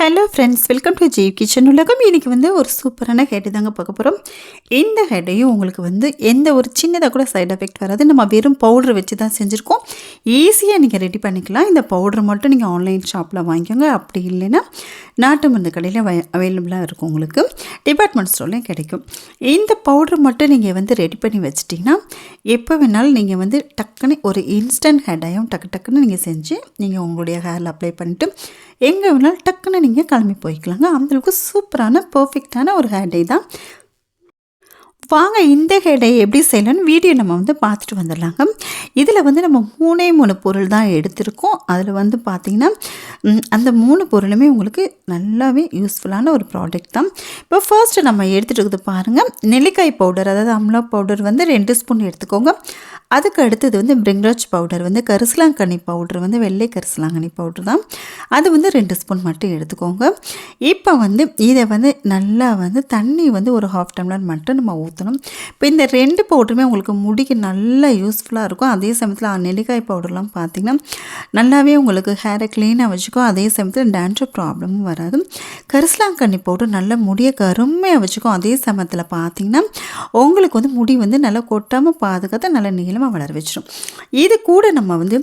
Hello friends welcome to Jeev kitchen உலகம் இன்றைக்கி வந்து ஒரு சூப்பரான ஹெட்டு தாங்க பார்க்க போகிறோம் இந்த ஹெட்டையும் உங்களுக்கு வந்து எந்த ஒரு சின்னதாக கூட சைட் எஃபெக்ட் வராது. நம்ம வெறும் பவுடர் வச்சு தான் செஞ்சுருக்கோம் ஈஸியாக நீங்கள் ரெடி பண்ணிக்கலாம். இந்த பவுடர் மட்டும் நீங்கள் ஆன்லைன் ஷாப்பில் வாங்கிக்கோங்க. அப்படி இல்லைன்னா நாட்டு மருந்து கடையில் அவைலபிளாக இருக்கும் உங்களுக்கு. டிபார்ட்மெண்ட் ஸ்டோர்லேயும் கிடைக்கும். இந்த பவுடர் மட்டும் நீங்கள் வந்து ரெடி பண்ணி வச்சிட்டிங்கன்னா எப்போ வேணாலும் நீங்கள் வந்து டக்குன்னு ஒரு இன்ஸ்டன்ட் ஹேர்டையும் டக்கு டக்குன்னு நீங்கள் செஞ்சு நீங்கள் உங்களுடைய ஹேரில் அப்ளை பண்ணிவிட்டு எங்கே வேணாலும் டக்குன்னு நீங்கள் கிளம்பி போய்க்கலாங்க. அந்தளவுக்கு சூப்பரான பர்ஃபெக்டான ஒரு ஹேர் டே தான். வாங்க இந்த ஹேடை எப்படி செய்யலாம்னு வீடியோ நம்ம வந்து பார்த்துட்டு வந்துடலாங்க. இதில் வந்து நம்ம மூணே மூணு பொருள் தான் எடுத்திருக்கோம். அதில் வந்து பார்த்திங்கன்னா அந்த மூணு பொருளுமே உங்களுக்கு நல்லாவே யூஸ்ஃபுல்லான ஒரு ப்ராடக்ட் தான். இப்போ ஃபர்ஸ்ட்டு நம்ம எடுத்துகிட்டு இருக்குது பாருங்கள் நெல்லிக்காய் பவுடர் அதாவது அம்லா பவுடர் வந்து ரெண்டு ஸ்பூன் எடுத்துக்கோங்க. அதுக்கு அடுத்தது வந்து பிரிங்ராஜ் பவுடர் வந்து கரிசலாங்கண்ணி பவுடர் வந்து வெள்ளை கரிசலாங்கண்ணி பவுடர் தான். அது வந்து ரெண்டு ஸ்பூன் மட்டும் எடுத்துக்கோங்க. இப்போ வந்து இதை வந்து நல்லா வந்து தண்ணி வந்து ஒரு ஹாஃப் டம்ளர் மட்டும் நம்ம ஊற்றணும் இப்போ இந்த ரெண்டு பவுடருமே உங்களுக்கு முடிக்கு நல்லா யூஸ்ஃபுல்லாக இருக்கும். அதே சமயத்தில் நெல்லிக்காய் பவுடர்லாம் பார்த்திங்கன்னா நல்லாவே உங்களுக்கு ஹேரை க்ளீனாக வச்சுக்கும். அதே சமயத்தில் டேண்ட்ரு ப்ராப்ளமும் வராது. கரிசலாங்கண்ணி பவுடர் நல்லா முடியை கருமையாக வச்சுக்கும். அதே சமயத்தில் பார்த்திங்கன்னா உங்களுக்கு வந்து முடி வந்து நல்லா கொட்டாமல் பாதுகாத்து நல்லா நீளமாக வளர வச்சிடும் இது கூட நம்ம வந்து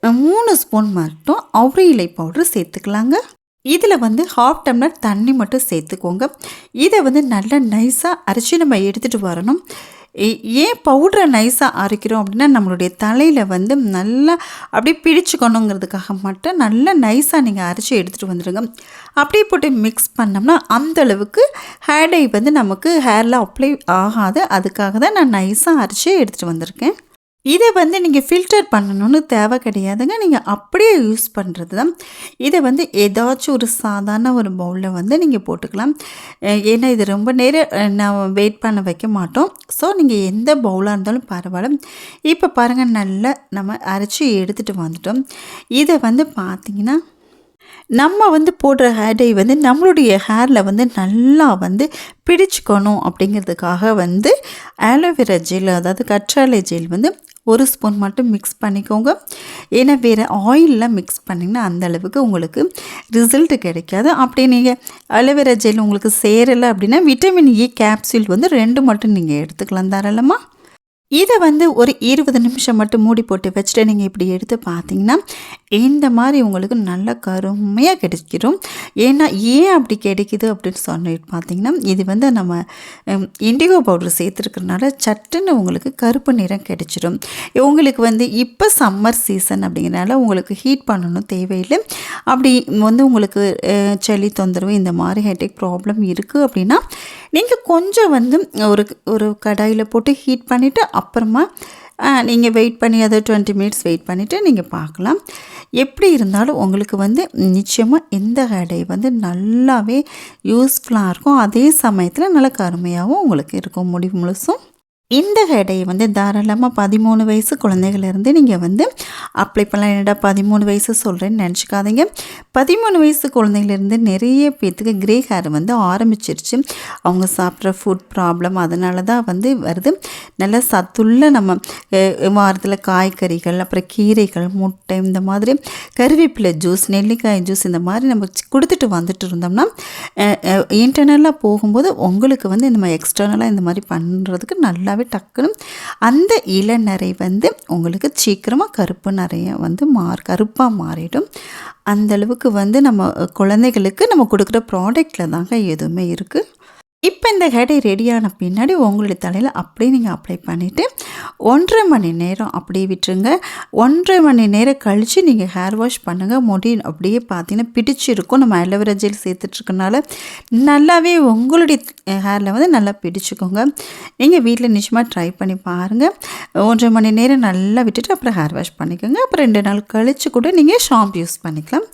மூணு ஸ்பூன் மட்டும் அவுரி இலை பவுடர் சேர்த்துக்கலாங்க. இதில் வந்து ஹாஃப் டம்ளர் தண்ணி மட்டும் சேர்த்துக்கோங்க. இதை வந்து நல்லா நைஸாக அரைச்சி நம்ம எடுத்துகிட்டு வரணும். ஏ- ஏன் பவுடரை நைஸாக அரைக்கிறோம் அப்படின்னா நம்மளுடைய தலையில் வந்து நல்லா அப்படியே பிடிச்சிக்கணுங்கிறதுக்காக மட்டும் நல்லா நைஸாக நீங்கள் அரைச்சி எடுத்துகிட்டு வந்துடுங்க அப்படியே போட்டு மிக்ஸ் பண்ணோம்னா அந்த அளவுக்கு ஹேர் டை வந்து நமக்கு ஹேரில் அப்ளை ஆகாது. அதுக்காக தான் நான் நைஸாக அரைச்சி எடுத்துகிட்டு வந்திருக்கேன். இதை வந்து நீங்கள் ஃபில்டர் பண்ணணும்னு தேவை கிடையாதுங்க. நீங்கள் அப்படியே யூஸ் பண்ணுறது தான். இதை வந்து ஏதாச்சும் ஒரு சாதாரண ஒரு பவுலில் வந்து நீங்கள் போட்டுக்கலாம். ஏன்னா இது ரொம்ப நேரம் நான் வெயிட் பண்ண வைக்க மாட்டோம். ஸோ நீங்கள் எந்த பவுலாக இருந்தாலும் பரவாயில்ல. இப்போ பாருங்கள் நல்லா நம்ம அரைச்சி எடுத்துகிட்டு வந்துட்டோம். இதை வந்து பார்த்திங்கன்னா நம்ம வந்து போடுற ஹேர் டை வந்து நம்மளுடைய ஹேரில் வந்து நல்லா வந்து பிடிச்சுக்கணும் அப்படிங்கிறதுக்காக வந்து ஆலோவேரா ஜெல் அதாவது கற்றாழை ஜெல் வந்து ஒரு ஸ்பூன் மட்டும் மிக்ஸ் பண்ணிக்கோங்க. ஏன்னா வேறு ஆயிலில் மிக்ஸ் பண்ணிங்கன்னா அந்த அளவுக்கு உங்களுக்கு ரிசல்ட் கிடைக்காது. அப்படி நீங்கள் அலோவேரா ஜெல் உங்களுக்கு சேரலை அப்படின்னா விட்டமின் இ கேப்சூல் வந்து ரெண்டு மட்டும் நீங்கள் எடுத்துக்கலாம் தாராளமாக இதை வந்து ஒரு இருபது நிமிஷம் மட்டும் மூடி போட்டு வச்சுட்டு நீங்கள் இப்படி எடுத்து பார்த்தீங்கன்னா இந்த மாதிரி உங்களுக்கு நல்ல கருமையாக கிடைக்கிடும் ஏன்னா ஏன் அப்படி கிடைக்குது அப்படின்னு சொன்னிட்டு பார்த்தீங்கன்னா இது வந்து நம்ம இண்டிகோ பவுடர் சேர்த்துருக்கறனால சட்டுன்னு உங்களுக்கு கருப்பு நிறம் கிடைச்சிடும் உங்களுக்கு வந்து இப்போ சம்மர் சீசன் அப்படிங்கிறனால உங்களுக்கு ஹீட் பண்ணணும் தேவையில்லை. அப்படி வந்து உங்களுக்கு சளி தொந்தரவு இந்த மாதிரி ஹெட்டேக் ப்ராப்ளம் இருக்குது அப்படின்னா நீங்கள் கொஞ்சம் வந்து ஒரு ஒரு கடாயில் போட்டு ஹீட் பண்ணிவிட்டு அப்புறமா நீங்கள் வெயிட் பண்ணி அதை டுவெண்ட்டி மினிட்ஸ் வெயிட் பண்ணிவிட்டு நீங்கள் பார்க்கலாம். எப்படி இருந்தாலும் உங்களுக்கு வந்து நிச்சயமாக இந்த கடை வந்து நல்லாவே யூஸ்ஃபுல்லாக இருக்கும். அதே சமயத்தில் நல்ல கருமையாகவும் உங்களுக்கு இருக்கும். முடி முழுசும். இந்த ஹேடையை வந்து தாராளமாக பதிமூணு வயசு குழந்தைகளிருந்து நீங்கள் வந்து அப்ளை பண்ணலாம். என்னடா பதிமூணு வயசு சொல்கிறேன்னு நினச்சிக்காதீங்க. பதிமூணு வயசு குழந்தைகளிருந்து நிறைய பேர்த்துக்கு கிரே ஹேர் வந்து ஆரம்பிச்சிருச்சு. அவங்க சாப்பிட்ற ஃபுட் ப்ராப்ளம் அதனால தான் வந்து வருது. நல்ல சத்துள்ள நம்ம வாரத்தில் காய்கறிகள் அப்புறம் கீரைகள் முட்டை இந்த மாதிரி கருவேப்பிலை ஜூஸ் நெல்லிக்காய் ஜூஸ் இந்த மாதிரி நம்ம கொடுத்துட்டு வந்துட்டு இருந்தோம்னா இன்டர்னலாக போகும்போது உங்களுக்கு வந்து இந்த மாதிரி எக்ஸ்டர்னலாக இந்த மாதிரி பண்ணுறதுக்கு நல்லா நல்லாவே டக்குன்னு அந்த இளநரை வந்து உங்களுக்கு சீக்கிரமாக கருப்பு நிறைய வந்து மாறு கருப்பாக மாறிடும். அந்தளவுக்கு வந்து நம்ம குழந்தைகளுக்கு நம்ம கொடுக்குற ப்ராடக்டில் தாங்க எதுவுமே இருக்குது இப்போ இந்த ஹேடை ரெடியான பின்னாடி உங்களுடைய தலையில் அப்படியே நீங்கள் அப்ளை பண்ணிவிட்டு ஒன்றரை மணி நேரம் அப்படியே விட்டுருங்க. ஒன்றரை மணி நேரம் கழித்து நீங்கள் ஹேர் வாஷ் பண்ணுங்கள் முடி அப்படியே பார்த்தீங்கன்னா பிடிச்சிருக்கும். நம்ம அலோவேரா ஜெல் சேர்த்துட்ருக்கனால நல்லாவே உங்களுடைய ஹேரில் வந்து நல்லா பிடிச்சிக்கோங்க. நீங்கள் வீட்டில் நிச்சயமாக ட்ரை பண்ணி பாருங்கள் ஒன்றரை மணி நேரம் நல்லா விட்டுட்டு அப்புறம் ஹேர் வாஷ் பண்ணிக்கோங்க. அப்புறம் ரெண்டு நாள் கழித்து கூட நீங்கள் ஷாம்பு யூஸ் பண்ணிக்கலாம்.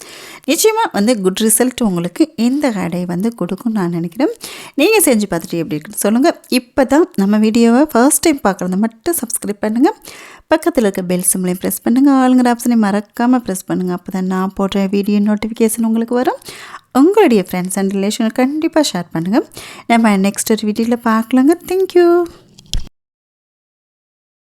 நிச்சயமாக வந்து குட் ரிசல்ட் உங்களுக்கு இந்த ஹேடை வந்து கொடுக்கும் நான் நினைக்கிறேன். நீங்கள் செஞ்சு பார்த்துட்டு எப்படி இருக்குன்னு சொல்லுங்கள் இப்போ தான் நம்ம வீடியோவை ஃபர்ஸ்ட் டைம் பார்க்குறத மட்டும் சப்ஸ்கிரைப் பண்ணுங்கள் பக்கத்தில் இருக்க பெல் சிம்லையும் ப்ரெஸ் பண்ணுங்கள் ஆளுங்கிற ஆப்ஷனையும் மறக்காமல் ப்ரெஸ் பண்ணுங்கள் அப்போ தான் நான் போடுற வீடியோ நோட்டிஃபிகேஷன் உங்களுக்கு வரும். உங்களுடைய ஃப்ரெண்ட்ஸ் அண்ட் ரிலேஷனை கண்டிப்பாக ஷேர் பண்ணுங்கள் நம்ம நெக்ஸ்ட் ஒரு வீடியோவில் பார்க்கலாங்க. தேங்க்யூ